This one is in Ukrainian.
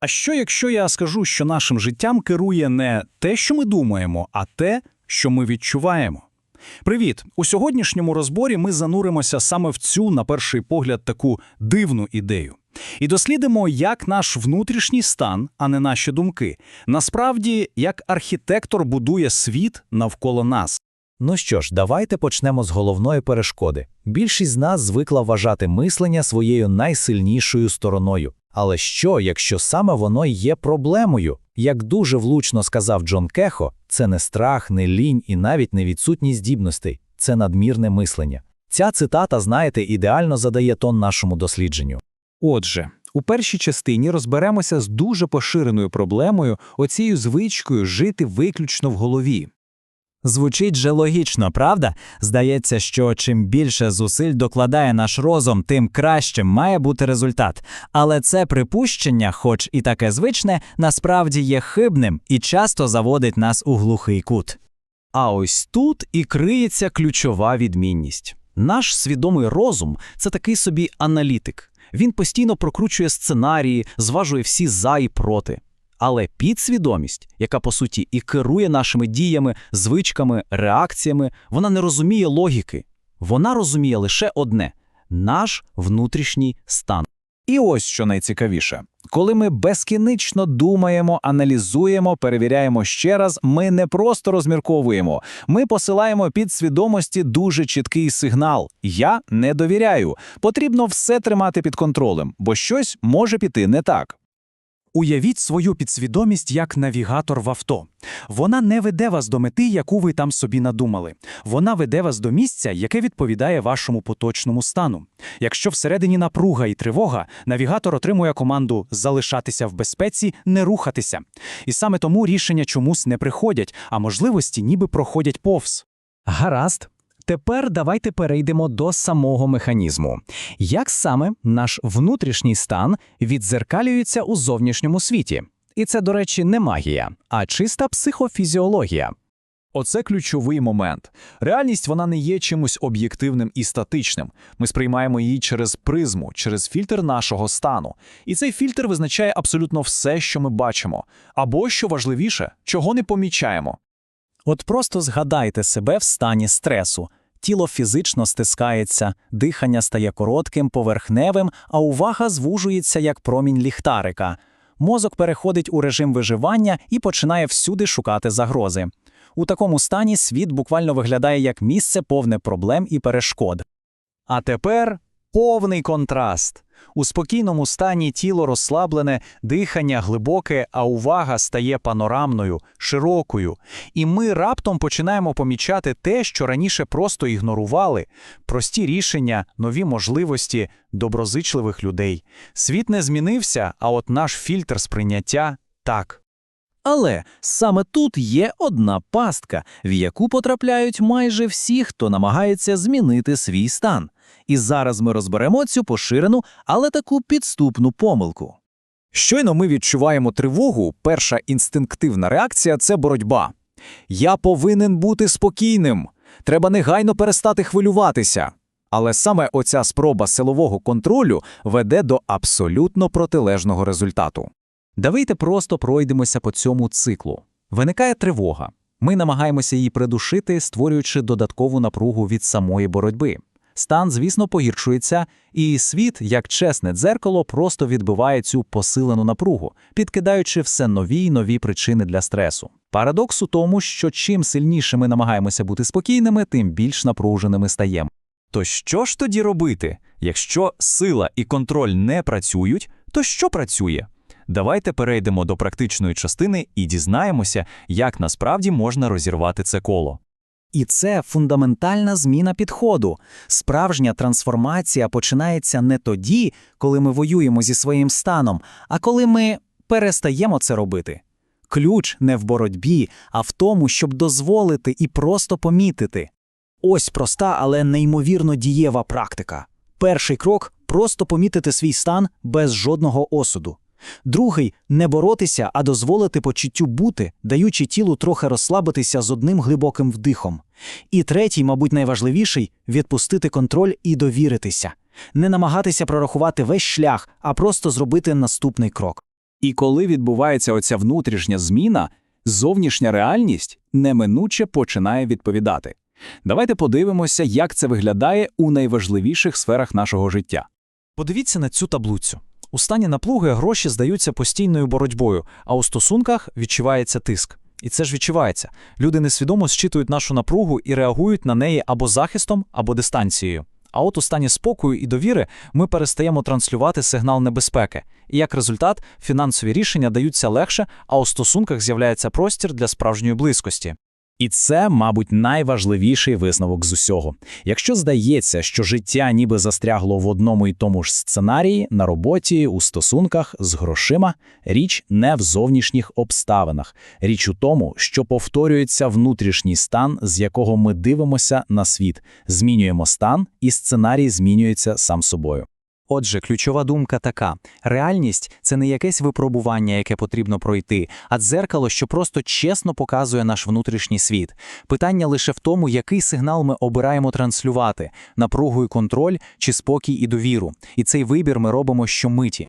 А що, якщо я скажу, що нашим життям керує не те, що ми думаємо, а те, що ми відчуваємо? Привіт! У сьогоднішньому розборі ми зануримося саме в цю, на перший погляд, таку дивну ідею. І дослідимо, як наш внутрішній стан, а не наші думки, насправді, як архітектор будує світ навколо нас. Ну що ж, давайте почнемо з головної перешкоди. Більшість з нас звикла вважати мислення своєю найсильнішою стороною. Але що, якщо саме воно й є проблемою? Як дуже влучно сказав Джон Кехо, це не страх, не лінь і навіть не відсутність здібностей, це надмірне мислення. Ця цитата, знаєте, ідеально задає тон нашому дослідженню. Отже, у першій частині розберемося з дуже поширеною проблемою, оцією звичкою жити виключно в голові. Звучить же логічно, правда? Здається, що чим більше зусиль докладає наш розум, тим кращим має бути результат. Але це припущення, хоч і таке звичне, насправді є хибним і часто заводить нас у глухий кут. А ось тут і криється ключова відмінність. Наш свідомий розум це такий собі аналітик. Він постійно прокручує сценарії, зважує всі за і проти. Але підсвідомість, яка по суті і керує нашими діями, звичками, реакціями, вона не розуміє логіки. Вона розуміє лише одне наш внутрішній стан. І ось що найцікавіше. Коли ми безкінечно думаємо, аналізуємо, перевіряємо ще раз, ми не просто розмірковуємо, ми посилаємо під свідомості дуже чіткий сигнал: я не довіряю. Потрібно все тримати під контролем, бо щось може піти не так. Уявіть свою підсвідомість як навігатор в авто. Вона не веде вас до мети, яку ви там собі надумали. Вона веде вас до місця, яке відповідає вашому поточному стану. Якщо всередині напруга і тривога, навігатор отримує команду залишатися в безпеці, не рухатися. І саме тому рішення чомусь не приходять, а можливості ніби проходять повз. Гаразд. Тепер давайте перейдемо до самого механізму. Як саме наш внутрішній стан відзеркалюється у зовнішньому світі? І це, до речі, не магія, а чиста психофізіологія. Оце ключовий момент. Реальність вона не є чимось об'єктивним і статичним. Ми сприймаємо її через призму, через фільтр нашого стану. І цей фільтр визначає абсолютно все, що ми бачимо. Або, що важливіше, чого не помічаємо. От просто згадайте себе в стані стресу. Тіло фізично стискається, дихання стає коротким, поверхневим, а увага звужується як промінь ліхтарика. Мозок переходить у режим виживання і починає всюди шукати загрози. У такому стані світ буквально виглядає як місце повне проблем і перешкод. А тепер повний контраст. У спокійному стані тіло розслаблене, дихання глибоке, а увага стає панорамною, широкою. І ми раптом починаємо помічати те, що раніше просто ігнорували: прості рішення, нові можливості, доброзичливих людей. Світ не змінився, а от наш фільтр сприйняття так. Але саме тут є одна пастка, в яку потрапляють майже всі, хто намагається змінити свій стан. І зараз ми розберемо цю поширену, але таку підступну помилку. Щойно ми відчуваємо тривогу, перша інстинктивна реакція це боротьба. Я повинен бути спокійним. Треба негайно перестати хвилюватися. Але саме оця спроба силового контролю веде до абсолютно протилежного результату. Давайте просто пройдемося по цьому циклу. Виникає тривога. Ми намагаємося її придушити, створюючи додаткову напругу від самої боротьби. Стан, звісно, погіршується, і світ, як чесне дзеркало, просто відбиває цю посилену напругу, підкидаючи все нові й нові причини для стресу. Парадокс у тому, що чим сильніше ми намагаємося бути спокійними, тим більш напруженими стаємо. То що ж тоді робити? Якщо сила і контроль не працюють, то що працює? Давайте перейдемо до практичної частини і дізнаємося, як насправді можна розірвати це коло. І це фундаментальна зміна підходу. Справжня трансформація починається не тоді, коли ми воюємо зі своїм станом, а коли ми перестаємо це робити. Ключ не в боротьбі, а в тому, щоб дозволити і просто помітити. Ось проста, але неймовірно дієва практика. Перший крок просто помітити свій стан без жодного осуду. Другий не боротися, а дозволити почуттю бути, даючи тілу трохи розслабитися з одним глибоким вдихом. І третій, мабуть, найважливіший відпустити контроль і довіритися, не намагатися прорахувати весь шлях, а просто зробити наступний крок. І коли відбувається оця внутрішня зміна, зовнішня реальність неминуче починає відповідати. Давайте подивимося, як це виглядає у найважливіших сферах нашого життя. Подивіться на цю таблицю. У стані наплуги гроші здаються постійною боротьбою, а у стосунках відчувається тиск. І це ж відчувається. Люди несвідомо зчитують нашу напругу і реагують на неї або захистом, або дистанцією. А от у стані спокою і довіри ми перестаємо транслювати сигнал небезпеки. І як результат, фінансові рішення даються легше, а у стосунках з'являється простір для справжньої близькості. І це, мабуть, найважливіший висновок з усього. Якщо здається, що життя ніби застрягло в одному і тому ж сценарії на роботі, у стосунках з грошима, річ не в зовнішніх обставинах. Річ у тому, що повторюється внутрішній стан, з якого ми дивимося на світ, змінюємо стан, і сценарій змінюється сам собою. Отже, ключова думка така: реальність це не якесь випробування, яке потрібно пройти, а дзеркало, що просто чесно показує наш внутрішній світ. Питання лише в тому, який сигнал ми обираємо транслювати: напругу і контроль чи спокій і довіру. І цей вибір ми робимо щомиті.